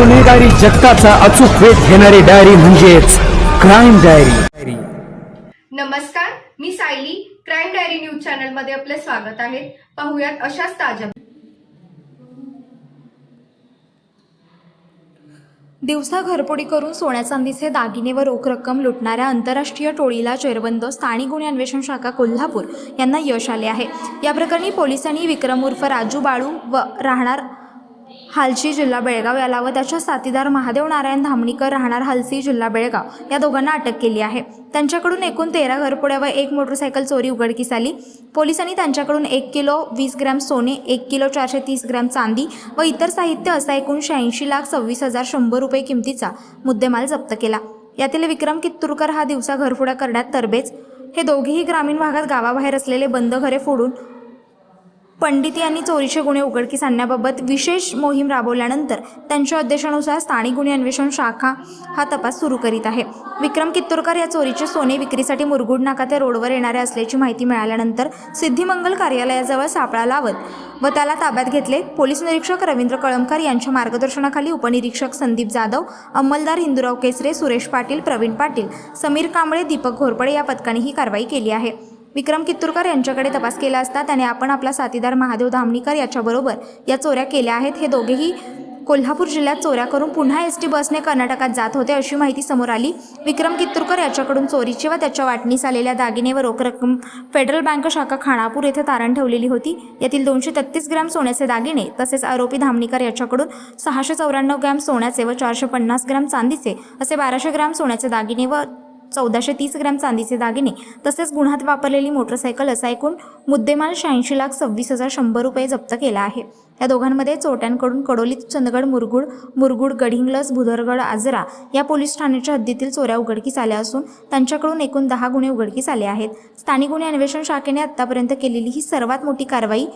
गुन्हेगारी जगताचा अचूक वेध घेणारी डायरी म्हणजेच क्राईम डायरी नमस्कार मी सायली. क्राईम डायरी न्यूज चॅनलमध्ये आपले स्वागत आहे. पाहुयात अशाच ताज्या दिवसा घरफोडी करून सोन्या चांदीचे दागिने व रोख रक्कम लुटणाऱ्या आंतरराष्ट्रीय टोळीला जेरबंद स्थानिक गुन्हे अन्वेषण शाखा कोल्हापूर यांना यश आले आहे. या प्रकरणी पोलिसांनी विक्रम उर्फ राजू बाळू व राहणार हालशी जिल्हा बेळगाव याला व त्याच्या साथीदार महादेव नारायण धामणीकर राहणार हालसी जिल्हा बेळगाव. या दोघांना अटक केली आहे. त्यांच्याकडून एकूण तेरा घरपुड्या व एक मोटरसायकल चोरी उघडकीस आली. पोलिसांनी त्यांच्याकडून एक किलो वीस ग्रॅम सोने एक किलो चारशे तीस ग्रॅम चांदी व इतर साहित्य असा एकूण शहाऐंशी लाख सव्वीस हजार शंभर रुपये किमतीचा मुद्देमाल जप्त केला. यातील विक्रम कित्तूरकर हा दिवसा घरफोड्या करण्यात तरबेज. हे दोघेही ग्रामीण भागात गावाबाहेर असलेले बंद घरे फोडून पंडित यांनी चोरीचे गुन्हे उघडकीस आणण्याबाबत विशेष मोहीम राबवल्यानंतर त्यांच्या आदेशानुसार स्थानिक गुन्हे अन्वेषण शाखा हा तपास सुरू करीत आहे. विक्रम कित्तूरकर या चोरीचे सोने विक्रीसाठी मुरगुड नाका ते रोडवर येणारे असल्याची माहिती मिळाल्यानंतर सिद्धिमंगल कार्यालयाजवळ सापळा लावत व त्याला ताब्यात घेतले पोलीस निरीक्षक रवींद्र कळमकर यांच्या मार्गदर्शनाखाली उपनिरीक्षक संदीप जाधव अंमलदार हिंदुराव केसरे सुरेश पाटील प्रवीण पाटील समीर कांबळे दीपक घोरपडे या पथकाने ही कारवाई केली आहे. विक्रम कित्तूरकर यांच्याकडे तपास केला असता त्याने आपण आपला साथीदार महादेव धामणीकर याच्याबरोबर या चोऱ्या केल्या आहेत. हे दोघेही कोल्हापूर जिल्ह्यात चोऱ्या करून पुन्हा एस टी बसने कर्नाटकात जात होते अशी माहिती समोर आली. विक्रम कित्तूरकर याच्याकडून चोरीचे व त्याच्या वाटणीस आलेल्या दागिने व रोख रक्कम फेडरल बँक शाखा खानापूर येथे तारण ठेवलेली होती. यातील दोनशे तेहतीस ग्रॅम सोन्याचे दागिने तसेच आरोपी धामणीकर याच्याकडून सहाशे चौऱ्याण्णव ग्रॅम सोन्याचे व चारशे पन्नास ग्रॅम चांदीचे असे बाराशे ग्रॅम सोन्याचे दागिने व चौदाशे तीस ग्रॅम चांदीचे दागिने तसेच गुन्ह्यात वापरलेली मोटरसायकल असा एकूण मुद्देमाल शहाऐंशी लाख सव्वीस हजार शंभर रुपये जप्त केला आहे. या दोघांमध्ये चोट्यांकडून कडोली चंदगड मुरगुड मुरगुड गडिंग्लस भुदरगड आजरा या पोलीस ठाण्याच्या हद्दीतील चोऱ्या उघडकीस आल्या असून त्यांच्याकडून एकूण दहा गुन्हे उघडकीस आले आहेत. स्थानिक गुन्हे अन्वेषण शाखेने आत्तापर्यंत केलेली ही सर्वात मोठी कारवाई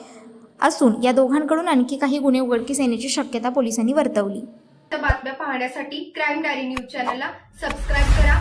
असून या दोघांकडून आणखी काही गुन्हे उघडकीस येण्याची शक्यता पोलिसांनी वर्तवली. तर बातम्या पाहण्यासाठी क्राईम डायरी न्यूज चॅनलला सबस्क्राईब करा.